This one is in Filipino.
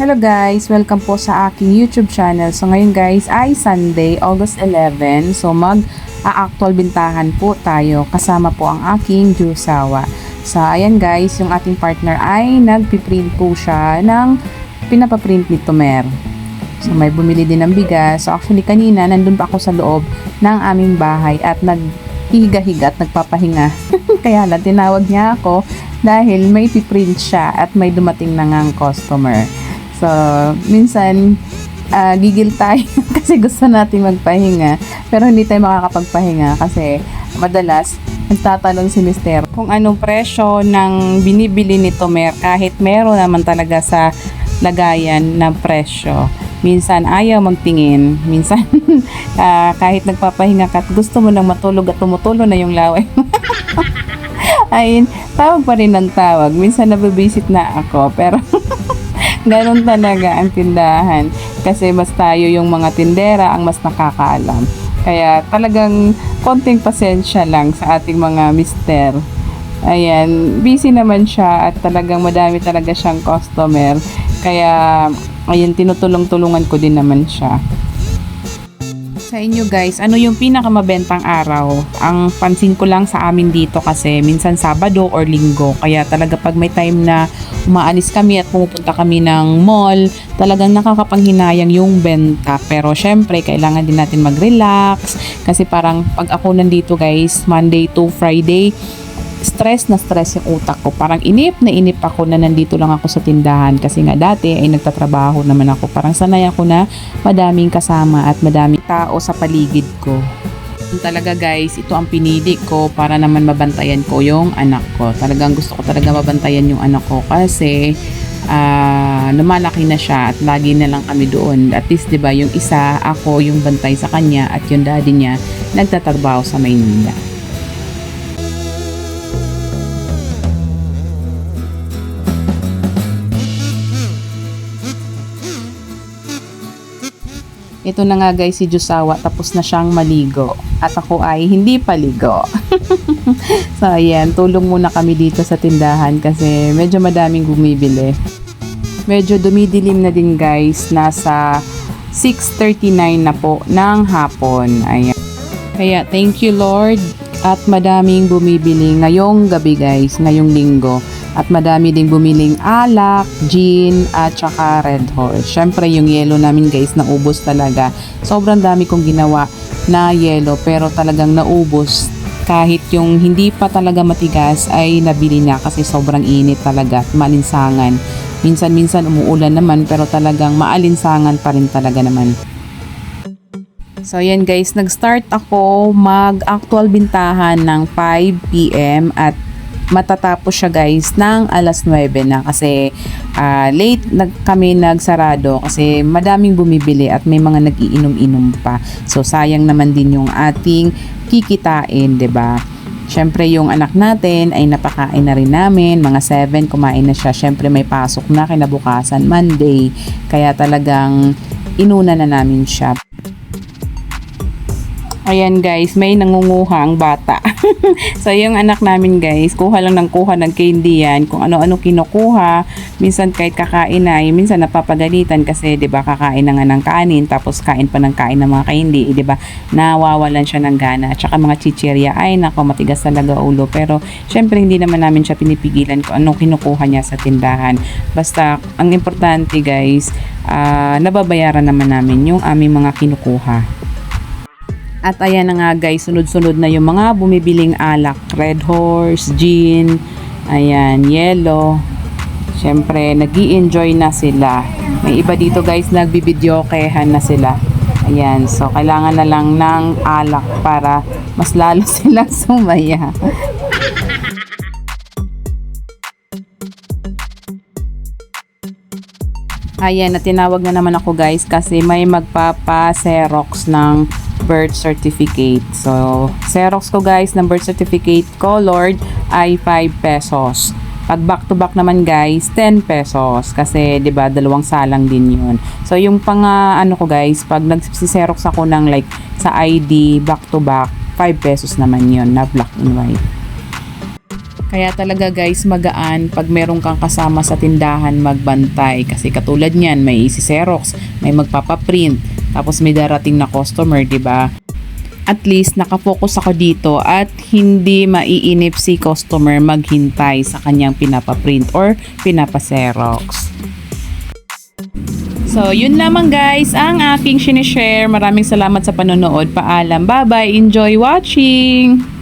Hello guys! Welcome po sa aking YouTube channel. So ngayon guys ay Sunday, August 11. So mag a-actual bintahan po tayo kasama po ang aking jusawa. So ayan guys, yung ating partner ay nagpiprint po siya ng pinapaprint ni Tomer. So may bumili din ng bigas. So actually kanina nandun pa ako sa loob ng aming bahay at naghihiga-higa at nagpapahinga. Kaya lang tinawag niya ako dahil may piprint siya at may dumating na ngang customer. So, minsan, ah, gigil tayo kasi gusto natin magpahinga. Pero hindi tayo makakapagpahinga kasi madalas nagtatanong si Mister kung anong presyo ng binibili ni Tomer kahit meron naman talaga sa lagayan ng presyo. Minsan ayaw magtingin, minsan ah, kahit nagpapahinga ka gusto mo nang matulog at tumutulo na yung laway. Ayun, tawag pa rin ng tawag. Minsan nabibisit na ako, pero Ganon talaga ang tindahan. Kasi mas tayo yung mga tindera ang mas nakakaalam. Kaya talagang konting pasensya lang sa ating mga mister. Ayan, busy naman siya at talagang madami talaga siyang customer. Kaya, ayun, tinutulong-tulungan ko din naman siya sa inyo guys, ano yung pinakamabentang araw? Ang pansin ko lang sa amin dito kasi minsan Sabado or Linggo. Kaya talaga pag may time na umaalis kami at pumupunta kami ng mall, talagang nakakapanghinayang yung benta. Pero syempre, kailangan din natin mag-relax. Kasi parang pag ako nandito guys, Monday to Friday, stress na stress yung utak ko. Parang inip na inip ako na nandito lang ako sa tindahan kasi nga dati ay nagtatrabaho naman ako. Parang sanay ako na madaming kasama at madaming tao sa paligid ko. Talaga guys, ito ang pinili ko para naman mabantayan ko yung anak ko. Talagang gusto ko talaga mabantayan yung anak ko kasi ah lumalaki na siya at lagi na lang kami doon. At least 'di ba, yung isa ako yung bantay sa kanya at yung daddy niya nagtatrabaho sa Maynila. Ito na nga guys si Jusawa tapos na siyang maligo at ako ay hindi paligo. so ayan, tulong muna kami dito sa tindahan kasi medyo madaming bumibili. Medyo dumidilim na din guys, nasa 6.39 na po ng hapon. Ayan. Kaya thank you Lord at madaming bumibili ngayong gabi guys, ngayong linggo. At madami ding bumiling alak, gin, at saka red horse. Syempre yung yellow namin guys, naubos talaga. Sobrang dami kong ginawa na yellow pero talagang naubos. Kahit yung hindi pa talaga matigas ay nabili na kasi sobrang init talaga at malinsangan. Minsan-minsan umuulan naman pero talagang maalinsangan pa rin talaga naman. So yan guys, nag-start ako mag-actual bintahan ng 5pm at matatapos siya guys ng alas 9 na kasi ah, late nag kami nagsarado kasi madaming bumibili at may mga nagiinom-inom pa. So sayang naman din yung ating kikitain, 'di ba? Syempre yung anak natin ay napakain na rin namin, mga 7 kumain na siya. Syempre may pasok na kinabukasan Monday. Kaya talagang inuna na namin siya. Ayan guys, may nangunguha ang bata. so yung anak namin guys, kuha lang ng kuha ng candy yan. Kung ano-ano kinukuha, minsan kahit kakain na, eh, minsan napapagalitan kasi 'di ba kakain na nga ng kanin tapos kain pa ng kain ng mga candy, eh, 'di ba? Nawawalan siya ng gana. At saka mga chichirya, ay nako matigas talaga ulo. Pero syempre hindi naman namin siya pinipigilan kung anong kinukuha niya sa tindahan. Basta ang importante guys, ah, nababayaran naman namin yung aming mga kinukuha. At ayan na nga guys, sunod-sunod na yung mga bumibiling alak. Red Horse, Gin, ayan, Yellow. Siyempre, nag enjoy na sila. May iba dito guys, nagbibidyokehan na sila. Ayan, so kailangan na lang ng alak para mas lalo silang sumaya. Ayan, na tinawag na naman ako guys kasi may magpapa-Xerox ng birth certificate. So, Xerox ko guys ng birth certificate colored ay 5 pesos. Pag back to back naman guys, 10 pesos kasi 'di ba dalawang salang din 'yun. So yung pang uh, ano ko guys, pag nagsi-xerox ako ng like sa ID back to back, 5 pesos naman 'yon na black and white. Kaya talaga guys, magaan pag meron kang kasama sa tindahan magbantay. Kasi katulad niyan, may isi-xerox, may magpapaprint, tapos may darating na customer, 'di ba? At least nakafocus ako dito at hindi maiinip si customer maghintay sa kanyang pinapaprint or pinapaserox. So, yun lamang guys ang aking sinishare. Maraming salamat sa panonood. Paalam. Bye-bye. Enjoy watching!